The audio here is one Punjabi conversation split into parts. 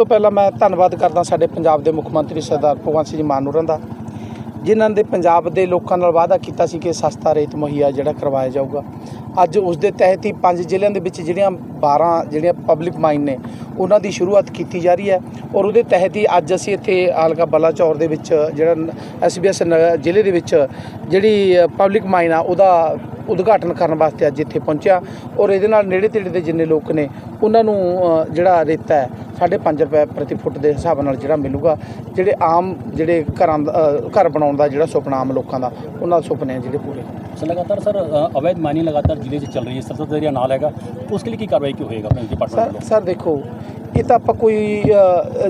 ਤੋਂ ਪਹਿਲਾਂ ਮੈਂ ਧੰਨਵਾਦ ਕਰਦਾ ਸਾਡੇ ਪੰਜਾਬ ਦੇ ਮੁੱਖ ਮੰਤਰੀ ਸਰਦਾਰ ਭਗਵੰਤ ਸਿੰਘ ਜੀ ਮਾਨ ਹੋਰਾਂ ਦਾ, ਜਿਨ੍ਹਾਂ ਦੇ ਪੰਜਾਬ ਦੇ ਲੋਕਾਂ ਨਾਲ ਵਾਅਦਾ ਕੀਤਾ ਸੀ ਕਿ ਸਸਤਾ ਰੇਤ ਮੁਹੱਈਆ ਜਿਹੜਾ ਕਰਵਾਇਆ ਜਾਊਗਾ। ਅੱਜ ਉਸ ਦੇ ਤਹਿਤ ਹੀ ਪੰਜ ਜ਼ਿਲ੍ਹਿਆਂ ਦੇ ਵਿੱਚ ਜਿਹੜੀਆਂ 12 ਜਿਹੜੀਆਂ ਪਬਲਿਕ ਮਾਈਨ ਨੇ, ਉਹਨਾਂ ਦੀ ਸ਼ੁਰੂਆਤ ਕੀਤੀ ਜਾ ਰਹੀ ਹੈ ਔਰ ਉਹਦੇ ਤਹਿਤ ਹੀ ਅੱਜ ਅਸੀਂ ਇੱਥੇ ਹਲਕਾ ਬਲਾਚੌਰ ਦੇ ਵਿੱਚ ਜਿਹੜਾ ਐਸਬੀਐਸ ਜ਼ਿਲ੍ਹੇ ਦੇ ਵਿੱਚ ਜਿਹੜੀ ਪਬਲਿਕ ਮਾਈਨ ਆ, ਉਹਦਾ ਉਦਘਾਟਨ ਕਰਨ ਵਾਸਤੇ ਅੱਜ ਇੱਥੇ ਪਹੁੰਚਿਆ ਔਰ ਇਹਦੇ ਨਾਲ ਨੇੜੇ ਤੇੜੇ ਦੇ ਜਿੰਨੇ ਲੋਕ ਨੇ ਉਹਨਾਂ ਨੂੰ ਜਿਹੜਾ ਰੇਤਾ ਹੈ 5.5 ਰੁਪਏ ਪ੍ਰਤੀ ਫੁੱਟ ਦੇ ਹਿਸਾਬ ਨਾਲ ਜਿਹੜਾ ਮਿਲੂਗਾ ਜਿਹੜੇ ਆਮ ਜਿਹੜੇ ਘਰਾਂ ਘਰ ਬਣਾਉਣ ਦਾ ਜਿਹੜਾ ਸੁਪਨਾ ਆਮ ਲੋਕਾਂ ਦਾ ਉਹਨਾਂ ਦੇ ਸੁਪਨੇ ਜਿਹੜੇ ਪੂਰੇ। ਸਰ ਲਗਾਤਾਰ ਸਰ ਅਵੈਧ ਮਾਈਨਿੰਗ ਲਗਾਤਾਰ ਜ਼ਿਲ੍ਹੇ 'ਚ ਚੱਲ ਰਹੀ ਹੈ। ਸਰ ਜਿਹੜਾ ਨਾਲ ਹੈਗਾ ਉਸ ਲਈ ਕੀ ਕਾਰਵਾਈ ਕੀ ਹੋਏਗਾ ਆਪਣੇ ਡਿਪਾਰਟਮੈਂਟ ਸਰ ਦੇਖੋ ਇਹ ਤਾਂ ਆਪਾਂ ਕੋਈ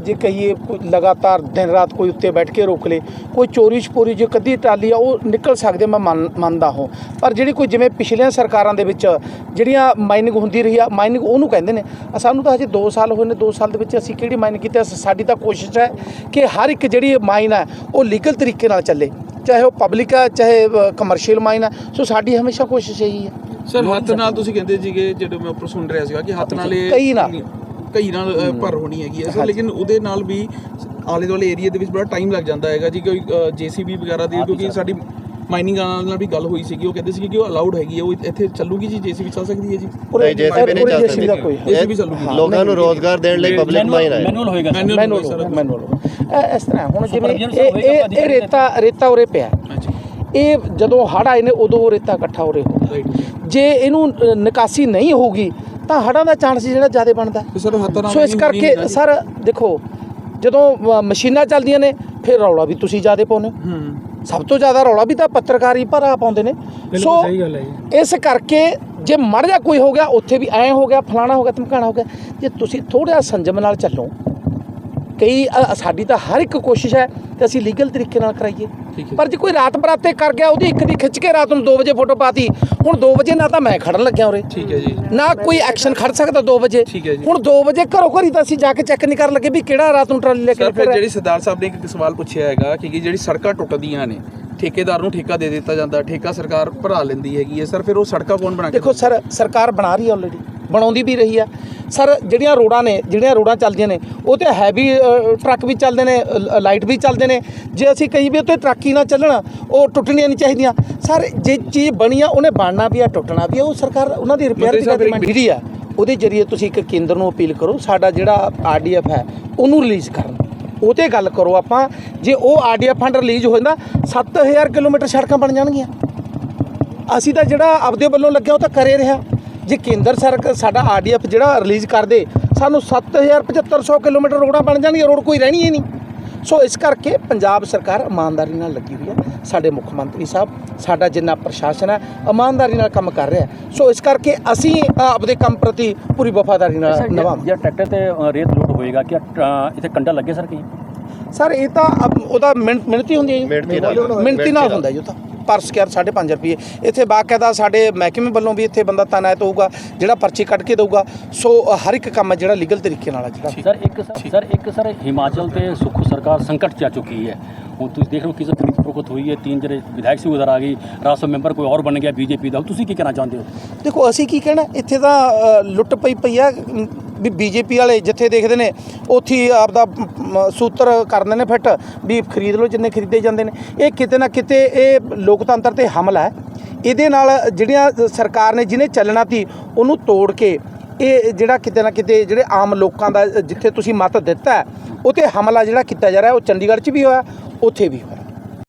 ਜੇ ਕਹੀਏ ਲਗਾਤਾਰ ਦਿਨ ਰਾਤ ਕੋਈ ਉੱਤੇ ਬੈਠ ਕੇ ਰੋਕ ਲੇ ਕੋਈ ਚੋਰੀ ਛਪੋਰੀ ਜੇ ਕਦੀ ਟਾਲੀ ਆ ਉਹ ਨਿਕਲ ਸਕਦੇ ਮੈਂ ਮੰਨਦਾ ਹਾਂ। ਪਰ ਜਿਹੜੀ ਕੋਈ ਜਿਵੇਂ ਪਿਛਲੀਆਂ ਸਰਕਾਰਾਂ ਦੇ ਵਿੱਚ ਜਿਹੜੀਆਂ ਮਾਈਨਿੰਗ ਹੁੰਦੀ ਰਹੀ ਆ ਮਾਈਨਿੰਗ ਉਹਨੂੰ ਕਹਿੰਦੇ ਨੇ। ਸਾਨੂੰ ਤਾਂ ਹਜੇ 2 ਸਾਲ ਹੋਏ ਨੇ 2 ਸਾਲ ਦੇ ਵਿੱਚ ਅਸੀਂ ਕਿਹੜੀ ਮਾਈਨਿੰਗ ਕੀਤੀ ਆ? ਸਾਡੀ ਤਾਂ ਕੋਸ਼ਿਸ਼ ਹੈ ਕਿ ਹਰ ਇੱਕ ਜਿਹੜੀ ਮਾਈਨ ਹੈ ਉਹ ਲੀਗਲ ਤਰੀਕੇ ਨਾਲ ਚੱਲੇ। ਚਾਹੇ ਉਹ ਪਬਲਿਕ ਹੈ ਚਾਹੇ ਕਮਰਸ਼ੀਅਲ ਮਾਈਨ ਹੈ ਸੋ ਸਾਡੀ ਹਮੇਸ਼ਾ ਕੋਸ਼ਿਸ਼ ਇਹੀ ਹੈ। ਸਰ ਹੱਥ ਨਾਲ ਤੁਸੀਂ ਕਹਿੰਦੇ ਸੀਗੇ ਜਦੋਂ ਮੈਂ ਉੱਪਰ ਸੁਣ ਰਿਹਾ ਸੀਗਾ ਕਿ ਹੱਥ ਨਾਲ ਇਹ ਕਈ ਨਾਲ। ਕਈ ਨਾਲ ਭਰ ਹੋਣੀ ਹੈਗੀ ਸਰ ਲੇਕਿਨ ਉਹਦੇ ਨਾਲ ਵੀ ਆਲੇ ਦੁਆਲੇ ਏਰੀਆ ਦੇ ਵਿੱਚ ਬੜਾ ਟਾਈਮ ਲੱਗ ਜਾਂਦਾ ਹੈਗਾ ਜੀ ਕੋਈ ਜੀਸੀਬੀ ਵਗੈਰਾ ਦੀ ਕਿਉਂਕਿ ਸਾਡੀ ਮਾਈਨਿੰਗ ਵਾਲਿਆਂ ਨਾਲ ਵੀ ਗੱਲ ਹੋਈ ਸੀਗੀ ਉਹ ਕਹਿੰਦੇ ਸੀ ਕਿ ਉਹ ਅਲਾਉਡ ਹੈਗੀ ਹੈ ਉਹ ਇੱਥੇ ਚੱਲੂਗੀ ਜੀ ਜੀਸੀਬੀ ਚੱਲ ਸਕਦੀ ਹੈ ਜੀ। ਨਹੀਂ ਜੀਸੀਬੀ ਨਹੀਂ ਚੱਲ ਸਕਦੀ। ਜੀਸੀਬੀ ਚੱਲੂਗੀ ਲੋਕਾਂ ਨੂੰ ਰੋਜ਼ਗਾਰ ਦੇਣ ਲਈ ਪਬਲਿਕ ਮਾਈਨ ਹੈ ਮੈਨੂਅਲ ਹੋਏਗਾ ਮੈਨੂਅਲ ਮੈਨੂਅਲ ਇਸ ਤਰ੍ਹਾਂ ਹੁਣ ਜਿਵੇਂ ਇਹ ਇਹ ਰੇਤਾ ਰੇਤਾ ਉਰੇ ਪਿਆ। ਇਹ ਜਦੋਂ ਹੜ ਆਏ ਨੇ ਉਦੋਂ ਰੇਤਾ ਇਕੱਠਾ ਹੋ ਰਿਹਾ ਜੇ। ਇਹਨੂੰ ਨਿਕਾਸੀ ਨਹੀਂ ਹੋਊਗੀ ਤਾਂ ਹੜਾਂ ਦਾ ਚਾਂਸ ਜਿਹੜਾ ਜ਼ਿਆਦਾ ਬਣਦਾ। ਸੋ ਇਸ ਕਰਕੇ ਸਰ ਦੇਖੋ ਜਦੋਂ ਮਸ਼ੀਨਾਂ ਚੱਲਦੀਆਂ ਨੇ ਫਿਰ ਰੌਲਾ ਵੀ ਤੁਸੀਂ ਜ਼ਿਆਦਾ ਪਾਉਂਦੇ ਸਭ ਤੋਂ ਜ਼ਿਆਦਾ ਰੌਲਾ ਵੀ ਤਾਂ ਪੱਤਰਕਾਰ ਹੀ ਭਰਾ ਪਾਉਂਦੇ ਨੇ। ਸੋ ਇਸ ਕਰਕੇ ਜੇ ਮੜ ਜਾ ਕੋਈ ਹੋ ਗਿਆ ਉੱਥੇ ਵੀ ਐ ਹੋ ਗਿਆ ਫਲਾਣਾ ਹੋ ਗਿਆ ਧਮਕਾਣਾ ਹੋ ਗਿਆ ਜੇ ਤੁਸੀਂ ਥੋੜਾ ਸੰਜਮ ਨਾਲ ਚੱਲੋ ਕਈ ਸਾਡੀ ਤਾਂ ਹਰ ਇੱਕ ਕੋਸ਼ਿਸ਼ ਹੈ ਕਿ ਅਸੀਂ ਲੀਗਲ ਤਰੀਕੇ ਨਾਲ ਕਰਾਈਏ। ਪਰ ਜੇ ਕੋਈ ਰਾਤ ਬਰਾਤੇ ਕਰ ਗਿਆ ਉਹਦੀ ਇੱਕ ਦੀ ਖਿੱਚ ਕੇ ਰਾਤ ਨੂੰ 2 ਵਜੇ ਫੋਟੋ ਪਾਤੀ ਹੁਣ 2 ਵਜੇ ਨਾ ਤਾਂ ਮੈਂ ਖੜਨ ਲੱਗਿਆ ਉਰੇ। ਠੀਕ ਹੈ ਜੀ। ਨਾ ਕੋਈ ਐਕਸ਼ਨ ਖੜ ਸਕਦਾ 2 ਵਜੇ। ਹੁਣ 2 ਵਜੇ ਘਰੋਂ ਘਰੀ ਤਾਂ ਅਸੀਂ ਜਾ ਕੇ ਚੈੱਕ ਨਹੀਂ ਕਰਨ ਲੱਗੇ ਵੀ ਕਿਹੜਾ ਰਾਤ ਨੂੰ ਟਰਾਲੀ ਲੈ ਕੇ ਫਿਰ ਜਿਹੜੀ ਸਰਦਾਰ ਸਾਹਿਬ ਨੇ ਇੱਕ ਸਵਾਲ ਪੁੱਛਿਆ ਹੈਗਾ ਕਿ ਜਿਹੜੀ ਸੜਕਾਂ ਟੁੱਟਦੀਆਂ ਨੇ ਠੇਕੇਦਾਰ ਨੂੰ ਠੇਕਾ ਦੇ ਦਿੱਤਾ ਜਾਂਦਾ ਠੇਕਾ ਸਰਕਾਰ ਭਰਾ ਲੈਂਦੀ ਹੈਗੀ ਹੈ। ਸਰ ਫਿਰ ਉਹ ਸੜਕਾਂ ਕੌਣ ਬਣਾ ਕੇ ਦੇਖੋ ਸਰ ਸਰਕਾਰ ਬਣਾ ਰਹੀ ਹੈ ਆਲਰੇਡੀ ਬਣਾਉਂਦੀ ਵੀ ਰਹੀ ਹੈ ਸਰ ਜਿਹੜੀਆਂ ਰੋਡਾਂ ਨੇ ਜਿਹੜੀਆਂ ਰੋਡਾਂ ਚੱਲਦੀਆਂ ਨੇ ਉਹ ਤੇ ਹੈਵੀ ਟਰੱਕ ਵੀ ਚੱਲਦੇ ਨੇ ਲਾਈਟ ਵੀ ਚੱਲਦੇ ਨੇ। ਜੇ ਅਸੀਂ ਕਹੀ ਵੀ ਉੱਤੇ ਟਰੱਕ ਹੀ ਨਾ ਚੱਲਣ ਉਹ ਟੁੱਟਣੀਆਂ ਨਹੀਂ ਚਾਹੀਦੀਆਂ। ਸਰ ਜੇ ਚੀਜ਼ ਬਣੀ ਆ ਉਹਨੇ ਬਣਨਾ ਵੀ ਆ ਟੁੱਟਣਾ ਵੀ ਆ ਉਹ ਸਰਕਾਰ ਉਹਨਾਂ ਦੀ ਰਿਪੇਅਰ ਦੀ ਜਿਹੜੀ ਆ। ਉਹਦੇ ਜਰੀਏ ਤੁਸੀਂ ਇੱਕ ਕੇਂਦਰ ਨੂੰ ਅਪੀਲ ਕਰੋ ਸਾਡਾ ਜਿਹੜਾ ਆਰਡੀਐਫ ਹੈ ਉਹਨੂੰ ਰਿਲੀਜ਼ ਕਰਨ। ਉਹ ਤੇ ਗੱਲ ਕਰੋ ਆਪਾਂ ਜੇ ਉਹ ਆਰਡੀਐਫ ਫੰਡ ਰਿਲੀਜ਼ ਹੋ ਜਾਂਦਾ 7000 ਕਿਲੋਮੀਟਰ ਸੜਕਾਂ ਬਣ ਜਾਣਗੀਆਂ। ਅਸੀਂ ਤਾਂ ਜਿਹੜਾ ਆਪਦੇ ਵੱਲੋਂ ਲੱਗਿਆ ਉਹ ਤਾਂ ਕਰੇ ਰਿਹਾ। ਜੇ ਕੇਂਦਰ ਸਰਕਾਰ ਸਾਡਾ ਆਰਡੀਐਫ ਜਿਹੜਾ ਰਿਲੀਜ਼ ਕਰ ਦੇ ਸਾਨੂੰ 7750 ਕਿਲੋਮੀਟਰ ਰੋਡਾਂ ਬਣ ਜਾਣਗੀਆਂ ਰੋਡ ਕੋਈ ਰਹਿਣੀ ਹੀ ਨਹੀਂ। ਸੋ ਇਸ ਕਰਕੇ ਪੰਜਾਬ ਸਰਕਾਰ ਇਮਾਨਦਾਰੀ ਨਾਲ ਲੱਗੀ ਹੋਈ ਹੈ। ਸਾਡੇ ਮੁੱਖ ਮੰਤਰੀ ਸਾਹਿਬ ਸਾਡਾ ਜਿੰਨਾ ਪ੍ਰਸ਼ਾਸਨ ਹੈ ਇਮਾਨਦਾਰੀ ਨਾਲ ਕੰਮ ਕਰ ਰਿਹਾ। ਸੋ ਇਸ ਕਰਕੇ ਅਸੀਂ ਆਪਦੇ ਕੰਮ ਪ੍ਰਤੀ ਪੂਰੀ ਵਫਾਦਾਰੀ ਨਾਲ ਨਿਭਾਵਾਂਗੇ। ਜੇ ਟਰੈਕਟਰ ਤੇ ਰੇਤ ਲੋਡ ਹੋਏਗਾ ਕਿ ਇੱਥੇ ਕੰਡਾ ਲੱਗੇ ਸਰ ਕੀ ਸਰ ਇਹ ਤਾਂ ਉਹਦਾ ਮਿਹਨ- ਮਿਹਨਤੀ ਹੁੰਦੀ ਹੈ ਜੀ। ਮਿਹਨਤੀ ਨਾਲ। ਹੁੰਦਾ ਜੀ ਉਹ ਤਾਂ। ਪਰ ਸਕੇਅਰ 5.5 ਰੁਪਏ। ਇੱਥੇ ਬਾਕਾਇਦਾ ਸਾਡੇ ਮਹਿਕਮੇ ਵੱਲੋਂ ਵੀ ਇੱਥੇ ਬੰਦਾ ਤਾਇਨਾਤ ਹੋਊਗਾ ਜਿਹੜਾ ਪਰਚੀ ਕੱਢ ਕੇ ਦਊਗਾ। ਸੋ ਹਰ ਇੱਕ ਕੰਮ ਹੈ ਜਿਹੜਾ ਲੀਗਲ ਤਰੀਕੇ ਨਾਲ ਹੈ ਜਿਹੜਾ। ਸਰ ਇੱਕ ਸਰ ਇੱਕ ਸਰ ਹਿਮਾਚਲ ਤੇ ਸੁਖ ਸਰਕਾਰ ਸੰਕਟ ਚ ਆ ਚੁੱਕੀ ਹੈ। ਹੁਣ ਤੁਸੀਂ ਦੇਖ ਰਹੇ ਹੋ ਕਿਸ ਖਰੀਦ ਫਰੋਖਤ ਹੋਈ ਹੈ। ਤਿੰਨ ਜਿਹੜੇ ਵਿਧਾਇਕ ਸੀ ਉਧਰ ਆ ਗਈ ਰਾਜ ਸਭਾ ਮੈਂਬਰ ਕੋਈ ਹੋਰ ਬਣ ਗਿਆ ਬੀਜੇਪੀ ਦਾ। ਤੁਸੀਂ ਕੀ ਕਹਿਣਾ ਚਾਹੁੰਦੇ ਹੋ? ਦੇਖੋ ਅਸੀਂ ਕੀ ਕਹਿਣਾ ਇੱਥੇ ਤਾਂ ਲੁੱਟ ਪਈ ਪਈ ਆ। ਵੀ ਬੀਜੇਪੀ ਵਾਲੇ ਜਿੱਥੇ ਦੇਖਦੇ ਨੇ, ਉੱਥੇ ਹੀ ਆਪਦਾ ਸੂਤਰ ਕਰਦੇ ਨੇ ਫਿੱਟ ਵੀ ਖਰੀਦ ਲਓ ਜਿੰਨੇ ਖਰੀਦੇ ਜਾਂਦੇ ਨੇ। ਇਹ ਕਿਤੇ ਨਾ ਕਿਤੇ ਇਹ ਲੋਕਤੰਤਰ ਤੇ ਹਮਲਾ ਹੈ। ਇਹਦੇ ਨਾਲ ਜਿਹੜੀਆਂ ਸਰਕਾਰ ਨੇ ਜਿਹਨੇ ਚੱਲਣਾ ਸੀ, ਉਹਨੂੰ ਤੋੜ ਕੇ ਇਹ ਜਿਹੜਾ ਕਿਤੇ ਨਾ ਕਿਤੇ ਜਿਹੜੇ ਆਮ ਲੋਕਾਂ ਦਾ ਜਿੱਥੇ ਤੁਸੀਂ ਮਤ ਦਿੱਤਾ, ਉਹ ਤੇ ਹਮਲਾ ਜਿਹੜਾ ਕੀਤਾ ਜਾ ਰਿਹਾ, ਉਹ ਚੰਡੀਗੜ੍ਹ 'ਚ ਵੀ ਹੋਇਆ, ਉੱਥੇ ਵੀ ਹੋਇਆ।